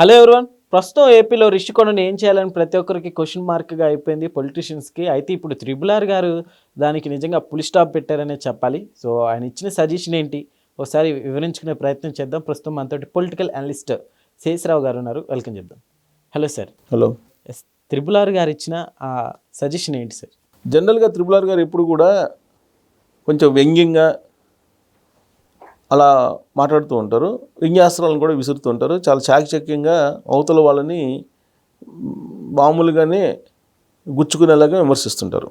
Hello everyone. ప్రస్తుతం ఏపీలో రిషికొండను ఏం చేయాలని ప్రతి ఒక్కరికి క్వశ్చన్ మార్క్గా అయిపోయింది పొలిటీషియన్స్కి. అయితే ఇప్పుడు త్రిబుల్ ఆర్ గారు దానికి నిజంగా పులి స్టాప్ పెట్టారనే చెప్పాలి. సో ఆయన ఇచ్చిన సజెషన్ ఏంటి? ఒకసారి వివరించుకునే ప్రయత్నం చేద్దాం. ప్రస్తుతం మనతోటి పొలిటికల్ అనలిస్ట్ శేషరావు గారు ఉన్నారు. వెల్కమ్ చేద్దాం. Hello sir. Hello. S triple R గారు ఇచ్చిన ఆ సజెషన్ ఏంటి సార్? జనరల్గా త్రిపుల్ ఆర్ గారు ఎప్పుడు కూడా కొంచెం వ్యంగ్యంగా అలా మాట్లాడుతూ ఉంటారు. వ్యంగ్యాస్త్రాలను కూడా విసురుతూ ఉంటారు. చాలా చాకచక్యంగా అవతల వాళ్ళని మామూలుగానే గుచ్చుకునేలాగా విమర్శిస్తుంటారు.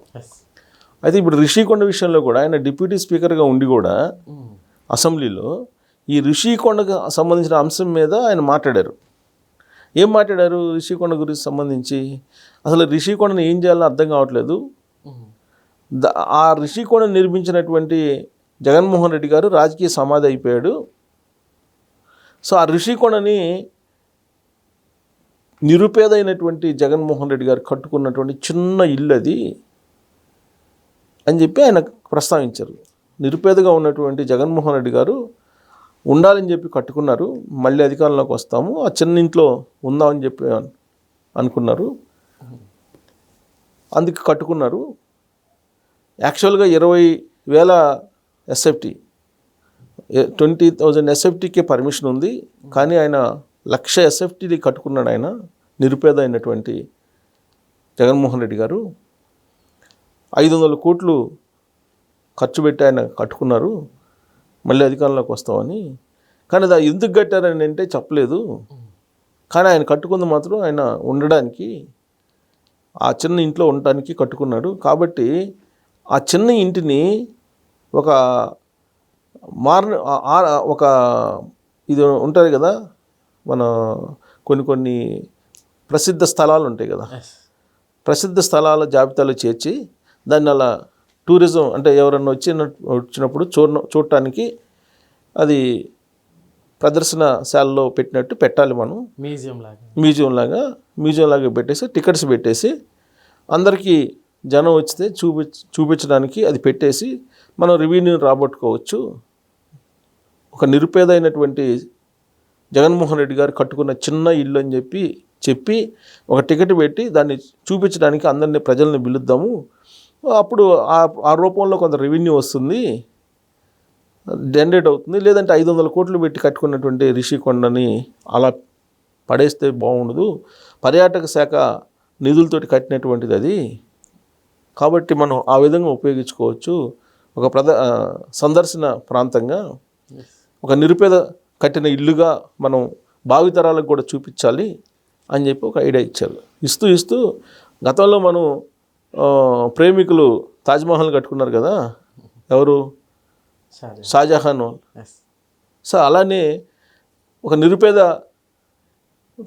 అయితే ఇప్పుడు రిషికొండ విషయంలో కూడా ఆయన డిప్యూటీ స్పీకర్గా ఉండి కూడా అసెంబ్లీలో ఈ రిషికొండకు సంబంధించిన అంశం మీద ఆయన మాట్లాడారు. ఏం మాట్లాడారు రిషికొండ గురించి సంబంధించి? అసలు రిషికొండను ఏం చేయాలో అర్థం కావట్లేదు. ద- ఆ రిషికొండ నిర్మించినటువంటి జగన్మోహన్ రెడ్డి గారు రాజకీయ సమాధి అయిపోయాడు. సో ఆ ఋషికొండని నిరుపేదైనటువంటి జగన్మోహన్ రెడ్డి గారు కట్టుకున్నటువంటి చిన్న ఇల్లు అది అని చెప్పి ఆయన ప్రస్తావించారు. నిరుపేదగా ఉన్నటువంటి జగన్మోహన్ రెడ్డి గారు ఉండాలని చెప్పి కట్టుకున్నారు. మళ్ళీ అధికారంలోకి వస్తాము. ఆ చిన్న ఇంట్లో ఉందామని చెప్పి అనుకున్నారు. అందుకు కట్టుకున్నారు. యాక్చువల్గా ఇరవై వేల ఎస్ఎఫ్టీ ట్వంటీ థౌజండ్ ఎస్ఎఫ్టీకే పర్మిషన్ ఉంది కానీ ఆయన లక్ష ఎస్ఎఫ్టీని కట్టుకున్నాడు ఆయన నిరుపేద అయినటువంటి జగన్మోహన్ రెడ్డి గారు. ఐదు వందల కోట్లు ఖర్చు పెట్టి ఆయన కట్టుకున్నారు మళ్ళీ అధికారంలోకి వస్తామని. కానీ అది ఎందుకు కట్టారని అంటే చెప్పలేదు. కానీ ఆయన కట్టుకుంది మాత్రం ఆయన ఉండడానికి ఆ చిన్న ఇంట్లో ఉండటానికి కట్టుకున్నాడు. కాబట్టి ఆ చిన్న ఇంటిని ఒక మార్ ఒక ఇది ఉంటుంది కదా మన కొన్ని కొన్ని ప్రసిద్ధ స్థలాలు ఉంటాయి కదా. ప్రసిద్ధ స్థలాల జాబితాలో చేర్చి దాన్ని అలా టూరిజం అంటే ఎవరన్నా వచ్చిన వచ్చినప్పుడు చూడ చూడటానికి అది ప్రదర్శనశాలలో పెట్టినట్టు పెట్టాలి మనం. మ్యూజియం లాగా. మ్యూజియం లాగా మ్యూజియం లాగా పెట్టేసి టికెట్స్ పెట్టేసి అందరికీ జనం వచ్చితే చూపి చూపించడానికి అది పెట్టేసి మనం రెవెన్యూని రాబట్టుకోవచ్చు. ఒక నిరుపేదైనటువంటి జగన్మోహన్ రెడ్డి గారు కట్టుకున్న చిన్న ఇల్లు అని చెప్పి చెప్పి ఒక టికెట్ పెట్టి దాన్ని చూపించడానికి అందరినీ ప్రజల్ని పిలుద్దాము. అప్పుడు ఆ ఆ రూపంలో కొంత రెవెన్యూ వస్తుంది. జనరేట్ అవుతుంది. లేదంటే ఐదు వందల కోట్లు పెట్టి కట్టుకున్నటువంటి రిషికొండని అలా పడేస్తే బాగుండదు. పర్యాటక శాఖ నిధులతోటి కట్టినటువంటిది అది. కాబట్టి మనం ఆ విధంగా ఉపయోగించుకోవచ్చు. ఒక ప్రద సందర్శన ప్రాంతంగా ఒక నిరుపేద కట్టిన ఇల్లుగా మనం భావితరాలకు కూడా చూపించాలి అని చెప్పి ఒక ఐడియా ఇచ్చారు. ఇస్తూ ఇస్తూ గతంలో మనం ప్రేమికులు తాజ్మహల్ కట్టుకున్నారు కదా ఎవరు? షాజహాన్. సో అలానే ఒక నిరుపేద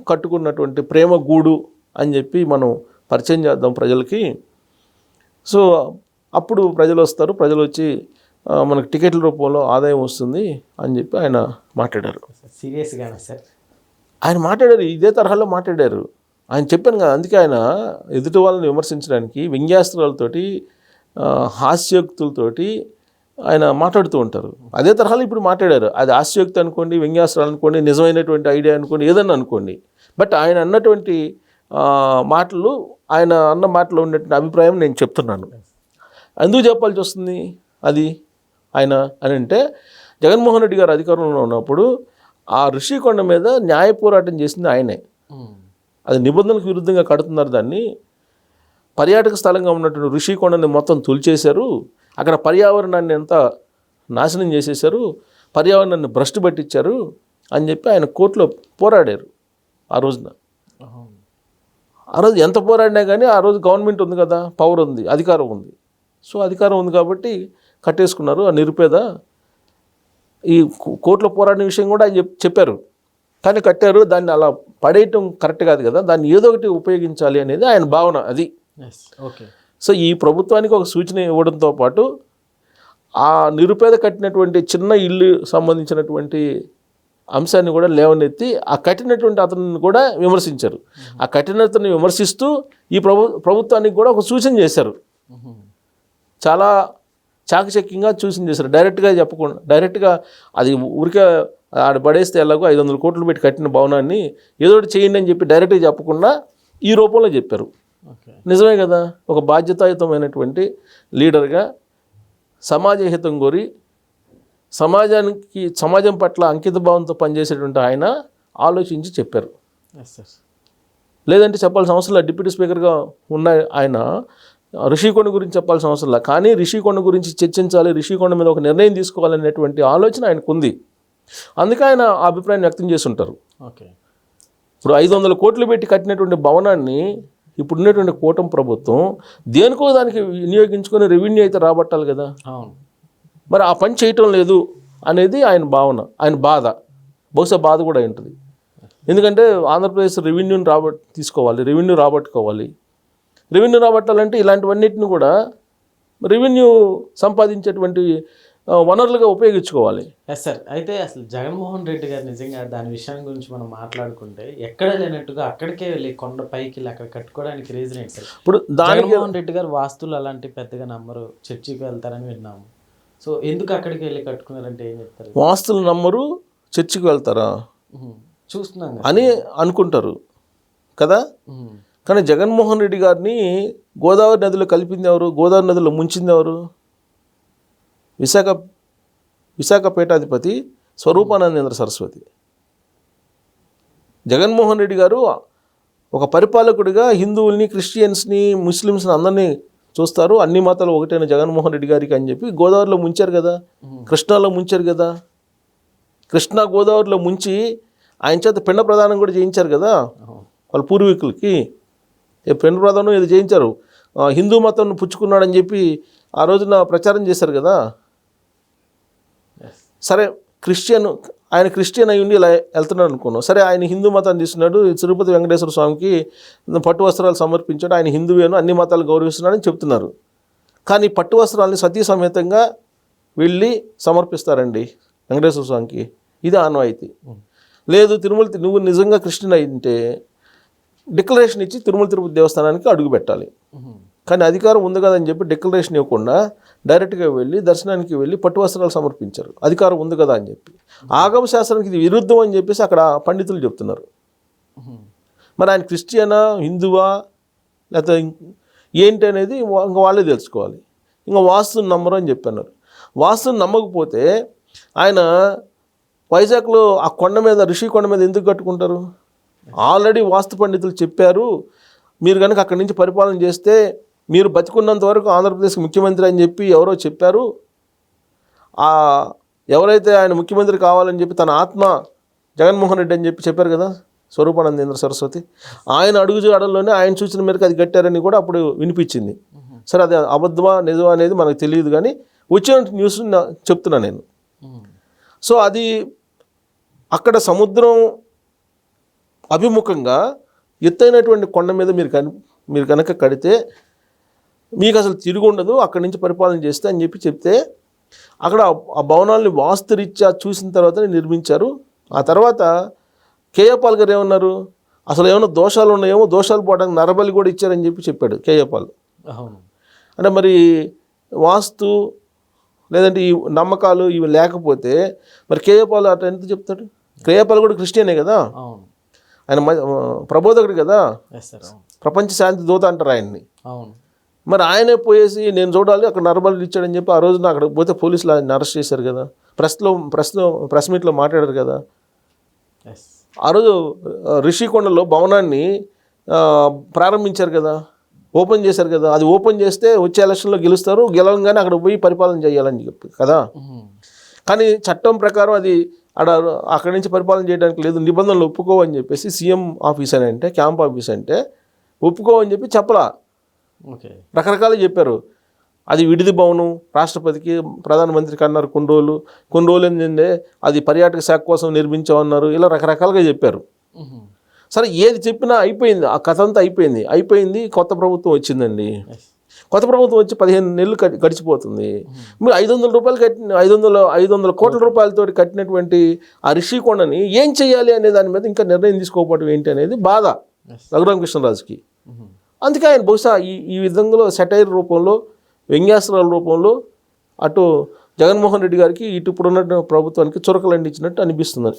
కట్టుకున్నటువంటి ప్రేమ గూడు అని చెప్పి మనం పరిచయం చేద్దాం ప్రజలకి. సో అప్పుడు ప్రజలు వస్తారు ప్రజలు వచ్చి మనకు టికెట్ల రూపంలో ఆదాయం వస్తుంది అని చెప్పి ఆయన మాట్లాడారు. సీరియస్గానే సార్? ఆయన మాట్లాడారు ఇదే తరహాలో మాట్లాడారు. ఆయన చెప్పాను కదా అందుకే ఆయన ఎదుటి వాళ్ళని విమర్శించడానికి వ్యంగ్యాస్త్రాలతోటి హాస్యోక్తులతోటి ఆయన మాట్లాడుతూ ఉంటారు. అదే తరహాలో ఇప్పుడు మాట్లాడారు. అది హాస్యోక్తి అనుకోండి వ్యంగ్యాస్త్రాలు అనుకోండి నిజమైనటువంటి ఐడియా అనుకోండి ఏదన్నా అనుకోండి. బట్ ఆయన అన్నటువంటి మాటలు ఆయన అన్న మాటలో ఉన్నటువంటి అభిప్రాయం నేను చెప్తున్నాను. ఎందుకు చెప్పాల్సి వస్తుంది అది? ఆయన అని అంటే జగన్మోహన్ రెడ్డి గారు అధికారంలో ఉన్నప్పుడు ఆ ఋషికొండ మీద న్యాయ పోరాటం చేసింది ఆయనే. అది నిబంధనలకు విరుద్ధంగా కడుతున్నారు దాన్ని. పర్యాటక స్థలంగా ఉన్నటువంటి ఋషికొండని మొత్తం తుల్చేశారు. అక్కడ పర్యావరణాన్ని ఎంత నాశనం చేసేశారు. పర్యావరణాన్ని భ్రష్టు పట్టించారు అని చెప్పి ఆయన కోర్టులో పోరాడారు ఆ రోజున. ఆ రోజు ఎంత పోరాడినా కానీ ఆ రోజు గవర్నమెంట్ ఉంది కదా పవర్ ఉంది అధికారం ఉంది. సో అధికారం ఉంది కాబట్టి కట్టేసుకున్నారు. ఆ నిరుపేద ఈ కోర్టులో పోరాడిన విషయం కూడా ఆయన చెప్ చెప్పారు. కానీ కట్టారు దాన్ని అలా పడేయటం కరెక్ట్ కాదు కదా దాన్ని ఏదో ఒకటి ఉపయోగించాలి అనేది ఆయన భావన అది. ఓకే సో ఈ ప్రభుత్వానికి ఒక సూచన ఇవ్వడంతో పాటు ఆ నిరుపేద కట్టినటువంటి చిన్న ఇల్లు సంబంధించినటువంటి అంశాన్ని కూడా లేవనెత్తి ఆ కట్టినటువంటి అతన్ని కూడా విమర్శించారు. ఆ కట్టినతను విమర్శిస్తూ ఈ ప్రభు ప్రభుత్వానికి కూడా ఒక సూచన చేశారు. చాలా చాకచక్యంగా సూచన చేశారు డైరెక్ట్గా చెప్పకుండా డైరెక్ట్గా అది ఊరికే ఆడ పడేస్తే ఎలాగో ఐదు వందల కోట్లు పెట్టి కట్టిన భవనాన్ని ఏదో ఒకటి చేయండి అని చెప్పి డైరెక్ట్గా చెప్పకుండా ఈ రూపంలో చెప్పారు. నిజమే కదా? ఒక బాధ్యతాయుతమైనటువంటి లీడర్గా సమాజ హితం కోరి సమాజానికి సమాజం పట్ల అంకిత భావంతో పనిచేసేటువంటి ఆయన ఆలోచించి చెప్పారు. లేదంటే చెప్పాల్సిన అవసరం డిప్యూటీ స్పీకర్గా ఉన్న ఆయన రిషికొండ గురించి చెప్పాల్సిన అవసరం లేదు. కానీ రిషికొండ గురించి చర్చించాలి రిషికొండ మీద ఒక నిర్ణయం తీసుకోవాలనేటువంటి ఆలోచన ఆయనకు ఉంది అందుకే ఆయన ఆ అభిప్రాయం వ్యక్తం చేసి ఉంటారు ఓకే. ఇప్పుడు ఐదు వందల కోట్లు పెట్టి కట్టినటువంటి భవనాన్ని ఇప్పుడున్నటువంటి కూటమి ప్రభుత్వం దేనికో దానికి వినియోగించుకొని రెవెన్యూ అయితే రాబట్టాలి కదా. అవును. మరి ఆ పని చేయటం లేదు అనేది ఆయన భావన ఆయన బాధ. బహుశా బాధ కూడా ఉంటుంది. ఎందుకంటే ఆంధ్రప్రదేశ్ రెవెన్యూని రాబట్ తీసుకోవాలి రెవెన్యూ రాబట్టుకోవాలి. రెవెన్యూ రాబట్టాలంటే ఇలాంటివన్నిటిని కూడా రెవెన్యూ సంపాదించేటువంటి వనరులుగా ఉపయోగించుకోవాలి. ఎస్ సార్ అయితే అసలు జగన్మోహన్ రెడ్డి గారు నిజంగా దాని విషయం గురించి మనం మాట్లాడుకుంటే ఎక్కడ లేనట్టుగా అక్కడికే వెళ్ళి కొండ పైకి వెళ్ళి అక్కడ కట్టుకోవడానికి రీజన్ ఏంటి సార్ ఇప్పుడు జగన్మోహన్ రెడ్డి గారు వాస్తులు అలాంటి పెద్దగా నమ్మరు. చర్చికి వెళ్తారని విన్నాము. సో ఎందుకు అక్కడికి వెళ్ళి కట్టుకున్నారంటే ఏం చెప్తారు? వాస్తులు నమ్మరు చర్చికి వెళ్తారా. చూస్తున్నాం. అని అనుకుంటారు కదా. కానీ జగన్మోహన్ రెడ్డి గారిని గోదావరి నదిలో కలిపింది ఎవరు? గోదావరి నదిలో ముంచింది ఎవరు? విశాఖ విశాఖ పీఠాధిపతి స్వరూపానందేంద్ర సరస్వతి. జగన్మోహన్ రెడ్డి గారు ఒక పరిపాలకుడిగా హిందువుల్ని క్రిస్టియన్స్ని ముస్లిమ్స్ని అందరినీ చూస్తారు. అన్ని మతాలు ఒకటైన జగన్మోహన్ రెడ్డి గారికి అని చెప్పి గోదావరిలో ముంచారు కదా. కృష్ణాలో ముంచారు కదా. కృష్ణా గోదావరిలో ముంచి ఆయన చేత పిండ ప్రదానం కూడా చేయించారు కదా. వాళ్ళ పూర్వీకులకి. పెండు ప్రదానం ఇది చేయించారు. హిందూ మతం పుచ్చుకున్నాడని చెప్పి ఆ రోజున ప్రచారం చేశారు కదా? సరే క్రిస్టియన్ ఆయన క్రిస్టియన్ అయి ఉండి ఇలా వెళ్తున్నాడు అనుకున్నాం. సరే ఆయన హిందూ మతాన్ని తీసుకున్నాడు. తిరుపతి వెంకటేశ్వర స్వామికి పట్టు వస్త్రాలు సమర్పించాడు. ఆయన హిందువేను అన్ని మతాలు గౌరవిస్తున్నాడని చెప్తున్నారు. కానీ పట్టు వస్త్రాలని సతీ సమేతంగా వెళ్ళి సమర్పిస్తారండి వెంకటేశ్వర స్వామికి. ఇది ఆనవాయితీ. లేదు తిరుమల నువ్వు నిజంగా క్రిస్టియన్ అయితే డిక్లరేషన్ ఇచ్చి తిరుమల తిరుపతి దేవస్థానానికి అడుగు పెట్టాలి. కానీ అధికారం ఉంది కదని చెప్పి డిక్లరేషన్ ఇవ్వకుండా డైరెక్ట్గా వెళ్ళి దర్శనానికి వెళ్ళి పట్టు వస్త్రాలు సమర్పించారు. అధికారం ఉంది కదా అని చెప్పి. ఆగమ శాస్త్రానికి ఇది విరుద్ధం అని చెప్పేసి అక్కడ పండితులు చెప్తున్నారు. మరి ఆయన క్రిస్టియనా హిందువా లేకపోతే ఏంటి అనేది ఇంకా వాళ్ళే తెలుసుకోవాలి. ఇంకా వాస్తుని నమ్మరు అని చెప్పన్నారు. వాస్తుని నమ్మకపోతే ఆయన వైజాగ్లో ఆ కొండ మీద ఋషి కొండ మీద ఎందుకు కట్టుకుంటారు? ఆల్రెడీ వాస్తు పండితులు చెప్పారు మీరు కనుక అక్కడి నుంచి పరిపాలన చేస్తే మీరు బతికున్నంత వరకు ఆంధ్రప్రదేశ్కి ముఖ్యమంత్రి అని చెప్పి ఎవరో చెప్పారు. ఆ ఎవరైతే ఆయన ముఖ్యమంత్రి కావాలని చెప్పి తన ఆత్మ జగన్మోహన్ రెడ్డి అని చెప్పి చెప్పారు కదా స్వరూపానందేంద్ర సరస్వతి ఆయన అడుగు జాడల్లోనే ఆయన సూచన మేరకు అది కట్టారని కూడా అప్పుడు వినిపించింది. సరే అది అబద్ధమా నిజమా అనేది మనకు తెలియదు కానీ వచ్చిన న్యూస్ చెప్తున్నా నేను. సో అది అక్కడ సముద్రం అభిముఖంగా ఎత్తైనటువంటి కొండ మీద మీరు కని మీరు కనుక కడితే మీకు అసలు తిరిగి ఉండదు అక్కడి నుంచి పరిపాలన చేస్తే అని చెప్పి చెప్తే అక్కడ ఆ భవనాల్ని వాస్తురీత్యా చూసిన తర్వాతనే నిర్మించారు. ఆ తర్వాత కేఏ పాల్ గారు ఏమన్నారు? అసలు ఏమైనా దోషాలు ఉన్నాయేమో దోషాలు పోవడానికి నరబలి కూడా ఇచ్చారని చెప్పి చెప్పాడు కేఏ పాల్. అవును. అంటే మరి వాస్తు లేదంటే ఈ నమ్మకాలు ఇవి లేకపోతే మరి కేఏపాల్ అట ఎంత చెప్తాడు? కేఏపాల్ కూడా క్రిస్టియనే కదా? ఆయన ప్రబోధకుడు కదా? ప్రపంచ శాంతి దూత అంటారు ఆయన్ని. అవును. మరి ఆయనే పోయేసి నేను చూడాలి అక్కడ నరబలి ఇచ్చాడని చెప్పి ఆ రోజున అక్కడ పోతే పోలీసులు ఆయన అరెస్ట్ చేశారు కదా? ప్రెస్లో ప్రెస్లో ప్రెస్ మీట్లో మాట్లాడారు కదా? ఆ రోజు రిషికొండలో భవనాన్ని ప్రారంభించారు కదా? ఓపెన్ చేశారు కదా? అది ఓపెన్ చేస్తే వచ్చే ఎలక్షన్లో గెలుస్తారు గెలవగానే అక్కడ పోయి పరిపాలన చేయాలని చెప్పి కదా. కానీ చట్టం ప్రకారం అది అక్కడ అక్కడి నుంచి పరిపాలన చేయడానికి లేదు నిబంధనలు ఒప్పుకోవని చెప్పేసి సీఎం ఆఫీస్ అని అంటే క్యాంప్ ఆఫీస్ అంటే ఒప్పుకోవని చెప్పి చెప్పలా. ఓకే. రకరకాలు చెప్పారు. అది విడిది భవనం రాష్ట్రపతికి ప్రధానమంత్రికి అన్నారు కొన్ని రోజులు కొన్ని రోజులు ఏంటంటే అది పర్యాటక శాఖ కోసం నిర్మించామన్నారు ఇలా రకరకాలుగా చెప్పారు. సరే ఏది చెప్పినా అయిపోయింది ఆ కథ అంతా అయిపోయింది. అయిపోయింది కొత్త ప్రభుత్వం వచ్చిందండి. కొత్త ప్రభుత్వం వచ్చి పదిహేను నెలలు గడి- గడిచిపోతుంది. మీరు ఐదు వందల రూపాయలు కట్టిన ఐదు వందల ఐదు వందల కోట్ల రూపాయలతో కట్టినటువంటి ఆ రిషికొండని ఏం చేయాలి అనే దాని మీద ఇంకా నిర్ణయం తీసుకోకపోవడం ఏంటి అనేది బాధ రఘురామకృష్ణరాజుకి. అందుకే ఆయన బహుశా ఈ ఈ విధంగా సెటైర్ రూపంలో వ్యంగ్యాస్త్రాల రూపంలో అటు జగన్మోహన్ రెడ్డి గారికి ఇటు ఇప్పుడున్న ప్రభుత్వానికి చురకలు అందించినట్టు అనిపిస్తుంది